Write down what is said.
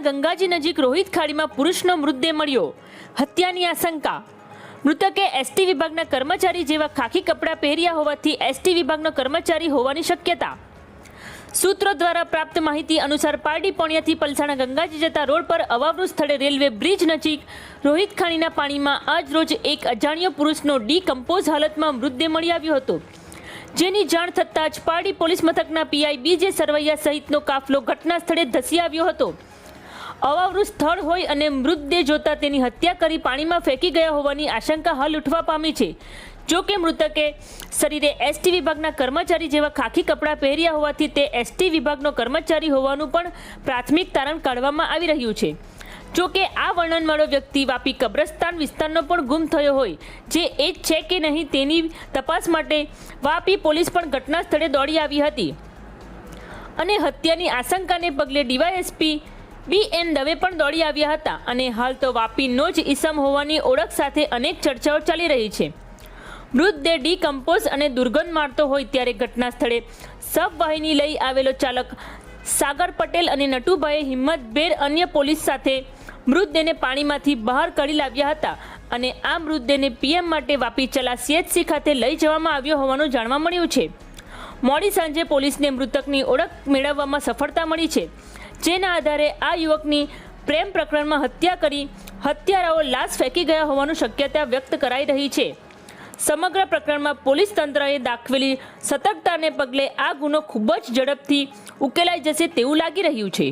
ગંગાજી નજીક રોહિત ખાડીમાં પુરુષનો મૃતદેહ મળ્યો. હત્યાની આશંકા. મૃતકે એસટી વિભાગના કર્મચારી જેવા ખાખી કપડાં પહેર્યા હોવાથી એસટી વિભાગનો કર્મચારી હોવાની શક્યતા. સૂત્રો દ્વારા પ્રાપ્ત માહિતી અનુસાર પારડી પોણિયાથી પલસાણા ગંગાજી જતા રોડ પર અવાવરૂ સ્થળે રેલવે બ્રિજ નજીક રોહિત ખાણીના પાણીમાં આજ રોજ એક અજાણ્યો પુરુષનો ડીકમ્પોઝ હાલતમાં મૃતદેહ મળી આવ્યો હતો. જેની જાણ થતાં જ પારડી પોલીસ મથકના પીઆઈ બીજે સરવૈયા સહિતનો કાફલો ઘટના સ્થળે ધસી આવ્યો હતો. અવાવરૂ સ્થળ હોય અને મૃતદેહ જોતા તેની હત્યા કરી પાણીમાં ફેંકી ગયા હોવાની આશંકા હાલ ઉઠવા પામી છે. જો કે મૃતકે શરીરે એસટી વિભાગના કર્મચારી જેવા ખાખી કપડાં પહેર્યા હોવાથી તે એસટી વિભાગનો કર્મચારી હોવાનું પણ પ્રાથમિક તારણ કાઢવામાં આવી રહ્યું છે. જો કે આ વર્ણનવાળો વ્યક્તિ વાપી કબ્રસ્તાન વિસ્તારનો પણ ગુમ થયો હોય, જે એ જ છે કે નહીં તેની તપાસ માટે વાપી પોલીસ પણ ઘટના સ્થળે દોડી આવી હતી. અને હત્યાની આશંકાને પગલે ડીવાયએસપી બી એન દવે પણ દોડી આવ્યા હતા અને હાલ તો વાપીનો જ ઈસમ હોવાની ઓળખ સાથે અનેક ચર્ચાઓ ચાલી રહી છે. મૃતદેહ ડીકમ્પોઝ અને દુર્ગંધ મારતો હોય ત્યારે ઘટના સ્થળે સબવાહિની લઈ આવેલો ચાલક સાગર પટેલ અને નટુભાઈએ હિંમતભેર અન્ય પોલીસ સાથે મૃતદેહને પાણીમાંથી બહાર કાઢી લાવ્યા હતા અને આ મૃતદેહને પીએમ માટે વાપી ચલા સીએચસી ખાતે લઈ જવામાં આવ્યો હોવાનું જાણવા મળ્યું છે. મોડી સાંજે પોલીસને મૃતકની ઓળખ મેળવવામાં સફળતા મળી છે. જેના આધારે આ યુવકની પ્રેમ પ્રકરણમાં હત્યા કરી હત્યારાઓ લાશ ફેંકી ગયા હોવાનું શક્યતા વ્યક્ત કરાઈ રહી છે. સમગ્ર પ્રકરણમાં પોલીસ તંત્રએ દાખવેલી સતર્કતાને પગલે આ ગુનો ખૂબ જ ઝડપથી ઉકેલાઈ જશે તેવું લાગી રહ્યું છે.